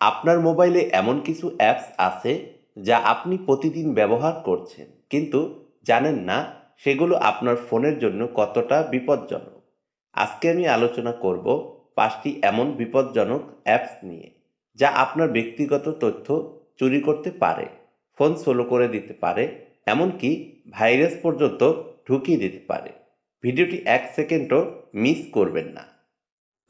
আপনার মোবাইলে এমন কিছু অ্যাপস আছে যা আপনি প্রতিদিন ব্যবহার করছেন, কিন্তু জানেন না সেগুলো আপনার ফোনের জন্য কতটা বিপজ্জনক। আজকে আমি আলোচনা করব পাঁচটি এমন বিপজ্জনক অ্যাপস নিয়ে, যা আপনার ব্যক্তিগত তথ্য চুরি করতে পারে, ফোন সোলো করে দিতে পারে, এমনকি ভাইরাস পর্যন্ত ঢুকিয়ে দিতে পারে। ভিডিওটি এক সেকেন্ডও মিস করবেন না।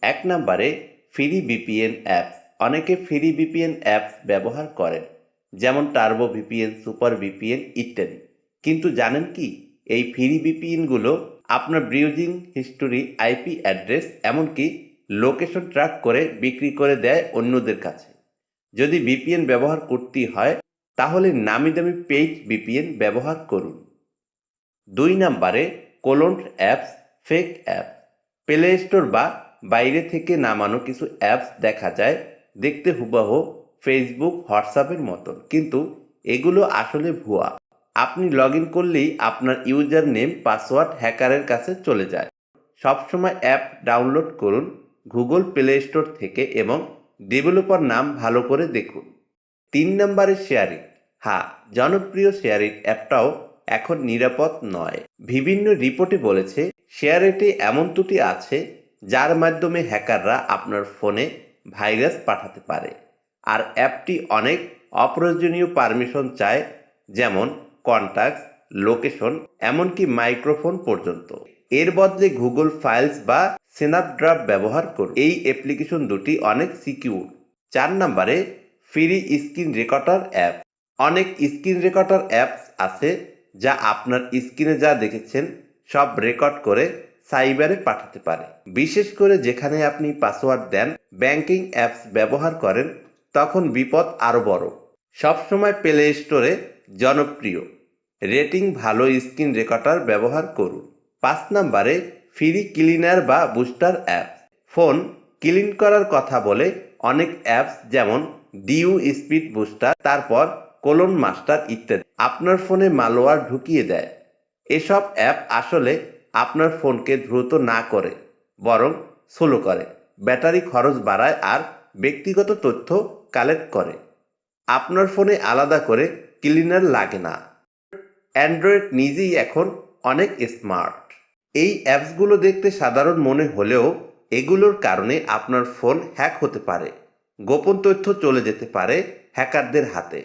এক নম্বরে ফ্রি ভিপিএন অ্যাপস অনেকে ফ্রি ভিপিএন অ্যাপস ব্যবহার করেন, যেমন টার্বো ভিপিএন সুপার ভিপিএন ইত্যাদি। কিন্তু জানেন কি? এই ফ্রি ভিপিএনগুলো আপনার ব্রিউজিং হিস্টোরি আইপি অ্যাড্রেস এমনকি লোকেশন ট্র্যাক করে বিক্রি করে দেয় অন্যদের কাছে। যদি ভিপিএন ব্যবহার করতেই হয়, তাহলে নামি দামি পেইড ভিপিএন ব্যবহার করুন। দুই নাম্বারে cloned apps fake app play store বা বাইরে থেকে নামানো কিছু অ্যাপস দেখা যায় দেখতে হুবাহু ফেসবুক হোয়াটসঅ্যাপের মতন কিন্তু এগুলো আসলে ভুয়া। আপনি লগ ইন করলেই আপনার ইউজার নেম পাসওয়ার্ড হ্যাকারের কাছে চলে যায়। সবসময় অ্যাপ ডাউনলোড করুন গুগল প্লে স্টোর থেকে এবং ডেভেলপার নাম ভালো করে দেখুন। তিন নম্বরে শেয়ারিং হ্যাঁ জনপ্রিয় শেয়ারিং অ্যাপটাও এখন নিরাপদ নয়। বিভিন্ন রিপোর্টে বলেছে শেয়ারেটে এমন ত্রুটি আছে যার মাধ্যমে হ্যাকাররা আপনার ফোনে ভাইরাস পাঠাতে পারে। আর অ্যাপটি অনেক অপ্রয়োজনীয় পারমিশন চায়, যেমন কন্ট্যাক্টস লোকেশন, এমনকি মাইক্রোফোন পর্যন্ত। এর বদলে গুগল ফাইলস বা স্ন্যাপড্রাফট ব্যবহার করুন। এই অ্যাপ্লিকেশন দুটি অনেক সিকিউর। চার নম্বরে, ফ্রি স্ক্রিন রেকর্ডার অ্যাপ। অনেক স্ক্রিন রেকর্ডার অ্যাপস আছে, যা আপনার স্ক্রিনে যা দেখেছেন, সব রেকর্ড করে সাইবারে পাঠাতে পারে। বিশেষ করে যেখানে আপনি পাসওয়ার্ড দেন, ব্যাংকিং অ্যাপস ব্যবহার করেন, তখন বিপদ আরও বড়। সবসময় প্লে স্টোরে জনপ্রিয়। রেটিং ভালো স্ক্রিন রেকর্ডার ব্যবহার করুন। পাঁচ নম্বরে ফ্রি ক্লিনার বা বুস্টার অ্যাপ। ফোন ক্লিন করার কথা বলে অনেক অ্যাপস যেমন ডিউ স্পিড বুস্টার, তারপর কোলন মাস্টার ইত্যাদি আপনার ফোনে মালোয়ার ঢুকিয়ে দেয়। এসব অ্যাপ আসলে আপনার ফোনকে দ্রুত না করে, বরং স্লো করে। ব্যাটারি খরচ বাড়ায় আর ব্যক্তিগত তথ্য কালেক্ট করে। আপনার ফোনে আলাদা করে ক্লিনার লাগে না। অ্যান্ড্রয়েড নিজেই এখন অনেক স্মার্ট। এই অ্যাপসগুলো দেখতে সাধারণ মনে হলেও এগুলোর কারণে আপনার ফোন হ্যাক হতে পারে, গোপন তথ্য চলে যেতে পারে হ্যাকারদের হাতে।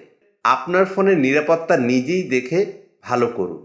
আপনার ফোনের নিরাপত্তা নিজেই দেখে ভালো করুন।